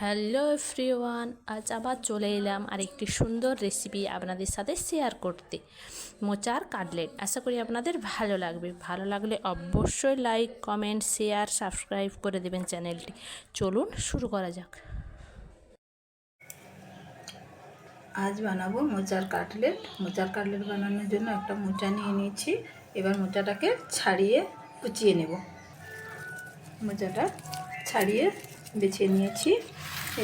Hello everyone, আজ আবার চলে এলাম আর একটি সুন্দর রেসিপি আপনাদের সাথে শেয়ার করতে। মোচার কাটলেট। আশা করি আপনাদের ভালো লাগবে। ভালো লাগলে অবশ্যই লাইক কমেন্ট শেয়ার সাবস্ক্রাইব করে দেবেন চ্যানেলটি চলুন শুরু করা যাক। আজ বানাবো মোচার কাটলেট। মোচার কাটলেট বানানোর জন্য একটা মোচা নিয়ে নিয়েছি। এবার মোচাটাকে ছাড়িয়ে কুচিয়ে নেব। মোচাটা ছাড়িয়ে বেছে নিয়েছি।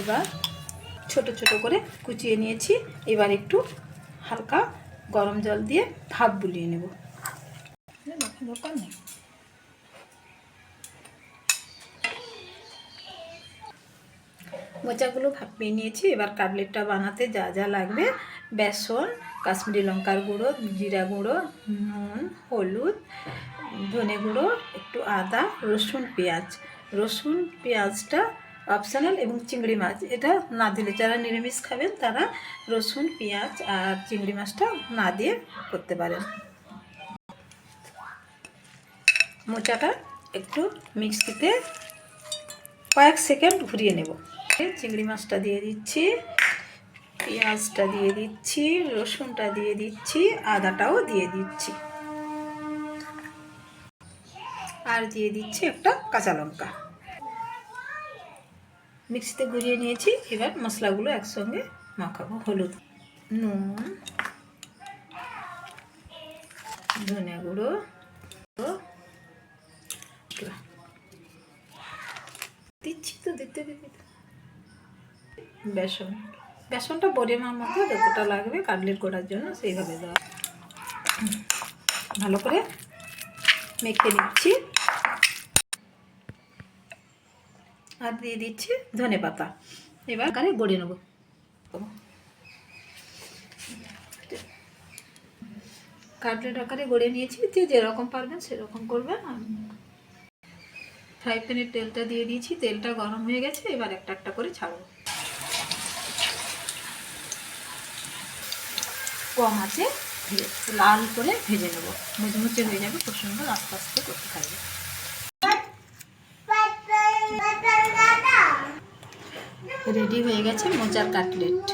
এবার ছোট ছোট করে কুচিয়ে নিয়েছি। এবার একটু হালকা গরম জল দিয়ে ভাপ বুলিয়ে নেব। মোচাগুলো ভাপিয়ে নিয়েছি। এবার কাটলেটটা বানাতে যা যা লাগবে। বেসন, কাশ্মীরি লঙ্কার গুঁড়ো, জিরা গুঁড়ো, নুন, হলুদ ধনে গুঁড়ো একটু আদা, রসুন, পেঁয়াজ। রসুন, পেঁয়াজটা অপশনাল এবং চিংড়ি মাছ। এটা না দিলে যারা নিরামিষ খাবেন, তারা রসুন, পেঁয়াজ আর চিংড়ি মাছটা না দিয়ে করতে পারেন। মোচাটা একটু মিক্সিতে কয়েক সেকেন্ড ঘুরিয়ে নেব। চিংড়ি মাছটা দিয়ে দিচ্ছি, পেঁয়াজটা দিয়ে দিচ্ছি, রসুনটা দিয়ে দিচ্ছি, আদাটাও দিয়ে দিচ্ছি। আর দিয়ে দিচ্ছি একটা কাঁচা লঙ্কা। মিক্সিতে ঘুরিয়ে নিয়েছি, এবার মশলাগুলো একসঙ্গে মাখাবো, হলুদ, নুন, ধনে গুঁড়ো, দিচ্ছি তো দিতে দিতে। বেসন, বেসনটা পরিমাণ মতো যতটা লাগবে, কাটলেট করার জন্য সেইভাবে দেওয়া। ভালো করে মেখে নিচ্ছি। আর দিয়ে দিচ্ছি ধনে পাতা। এবার কারে গড়িয়ে নেব। কাটলেট আকারে গড়িয়ে নিয়েছি, যে যেরকম পারবেন সেরকম করবেন। ফ্রাই প্যানের তেলটা দিয়ে দিয়েছি, তেলটা গরম হয়ে গেছে, এবার একটা একটা করে ছাড়বো। কম আছে। লাল করে ভেজে নেব মুচমুচে হয়ে যাবে খুব সুন্দর আস্তে আস্তে করতে থাকবে রেডি হয়ে গেছে মোচার কাটলেট